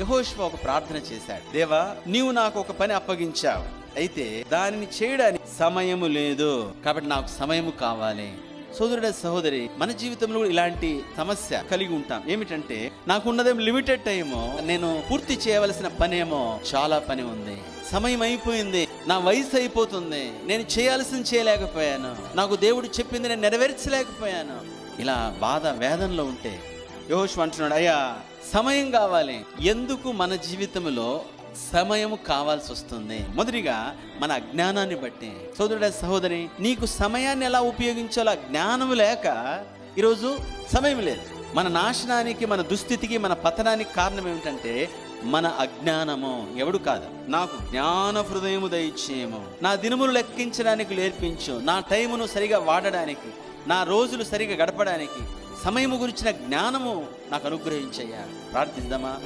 యహోష్వ ఒక ప్రార్థన చేశాడు. దేవా నీవు నాకు ఒక పని అప్పగించావు. అయితే దానిని చేయడానికి సమయము లేదు. కాబట్టి నాకు సమయము కావాలి. సోదరుడ సహోదరి మన జీవితంలో కూడా ఇలాంటి సమస్య కలిగి ఉంటాం. ఏమిటంటే నాకున్నదేం లిమిటెడ్ టైము నేను పూర్తి చేయవలసిన పనేమో చాలా పని ఉంది. సమయం అయిపోయింది నా వయసు అయిపోతుంది నేను చేయాల్సింది చేయలేకపోయాను. నాకు దేవుడు చెప్పింది నేను నెరవేర్చలేకపోయాను. ఇలా బాధ వేదనలో ఉంటే యోష్ అంటున్నాడు అయ్యా సమయం కావాలి. ఎందుకు మన జీవితంలో సమయం కావాల్సి వస్తుంది? మొదటిగా మన అజ్ఞానాన్ని బట్టి. సోదరుడే సహోదరి నీకు సమయాన్ని ఎలా ఉపయోగించాలో ఆ జ్ఞానం లేక ఈరోజు సమయం లేదు. మన నాశనానికి మన దుస్థితికి మన పతనానికి కారణం ఏమిటంటే మన అజ్ఞానము. ఎవడు కాదు. నాకు జ్ఞాన హృదయము దయచేయము. నా దినములు లెక్కించడానికి నేర్పించు నా టైమును సరిగా వాడడానికి నా రోజులు సరిగా గడపడానికి సమయము గురించిన జ్ఞానము నాకు అనుగ్రహించయ్యా. ప్రార్థిద్దామా?